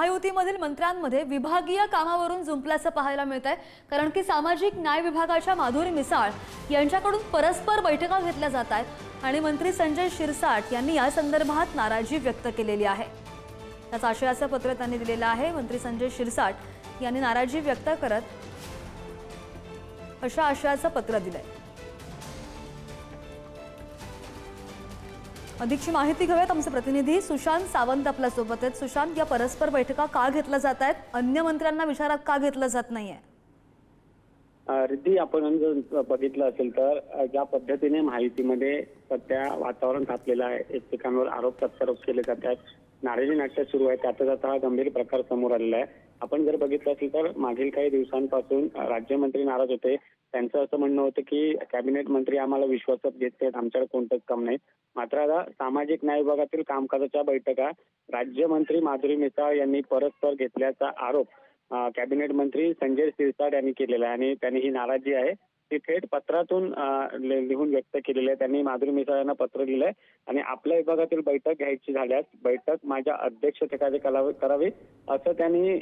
महायुतीमधील मंत्र्यांमध्ये विभागीय कामावरून जुंपल्याचं पाहायला मिळत आहे कारण की सामाजिक न्याय विभागाच्या माधुरी मिसाळ यांच्याकडून परस्पर बैठका घेतल्या जात आहेत. आणि मंत्री संजय शिरसाट यांनी या संदर्भात नाराजी व्यक्त केलेली आहे. त्याच आशयाचं पत्र त्यांनी दिलेलं आहे. मंत्री संजय शिरसाट यांनी नाराजी व्यक्त करत अशा आशयाचं पत्र दिलंय. अधिकची माहिती घेऊयात. आमचे प्रतिनिधी सुशांत सावंत आपल्यासोबत आहेत. सुशांत या परस्पर बैठका का घेतल्या जात आहेत? अन्य मंत्र्यांना विचारात का घेतलं जात नाहीये? रिद्धी आपण जर बघितलं असेल तर ज्या पद्धतीने माहितीमध्ये सध्या वातावरण तापलेलं आहे एकमेकांवर आरोप प्रत्यारोप केले जात आहेत नाराजी नाट्य सुरू आहे त्यातच आता हा गंभीर प्रकार समोर आलेला आहे. आपण जर बघितलं असेल तर मागील काही दिवसांपासून राज्यमंत्री नाराज होते. त्यांचं असं म्हणणं होतं की कॅबिनेट मंत्री आम्हाला विश्वासात घेत आहेत आमच्याकडे कोणतंच काम नाही. मात्र आता सामाजिक न्याय विभागातील कामकाजाच्या बैठका राज्यमंत्री माधुरी मिसाळ यांनी परस्पर घेतल्याचा आरोप कॅबिनेट मंत्री संजय सिरसाट यांनी केलेला आहे. आणि त्यांनी ही नाराजी आहे. ती थेट पत्रातून लि- लिहून व्यक्त केलेली आहे. त्यांनी माधुरी मिसाळ यांना पत्र लिहिलंय आणि आपल्या विभागातील बैठक घ्यायची झाल्यास बैठक माझ्या अध्यक्षतेखाली करावी करावी असं त्यांनी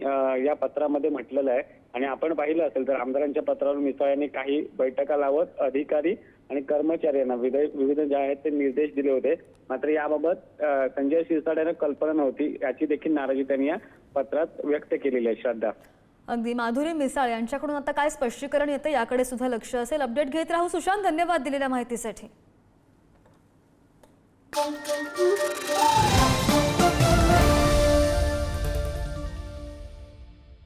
या पत्रामध्ये म्हटलेलं आहे. आणि आपण पाहिलं असेल तर आमदारांच्या पत्रावर मिसाळ यांनी काही बैठका लावत अधिकारी आणि कर्मचाऱ्यांना विविध विविध जे आहेत ते निर्देश दिले होते. मात्र याबाबत संजय शिरसाट यांना कल्पना नव्हती. याची देखील नाराजी त्यांनी या पत्रात व्यक्त केलेली आहे. श्रद्धा. अगदी माधुरी मिसाळ यांच्याकडून आता काय स्पष्टीकरण येतं याकडे सुद्धा लक्ष असेल. अपडेट घेत राहू सुशांत धन्यवाद दिलेल्या माहितीसाठी.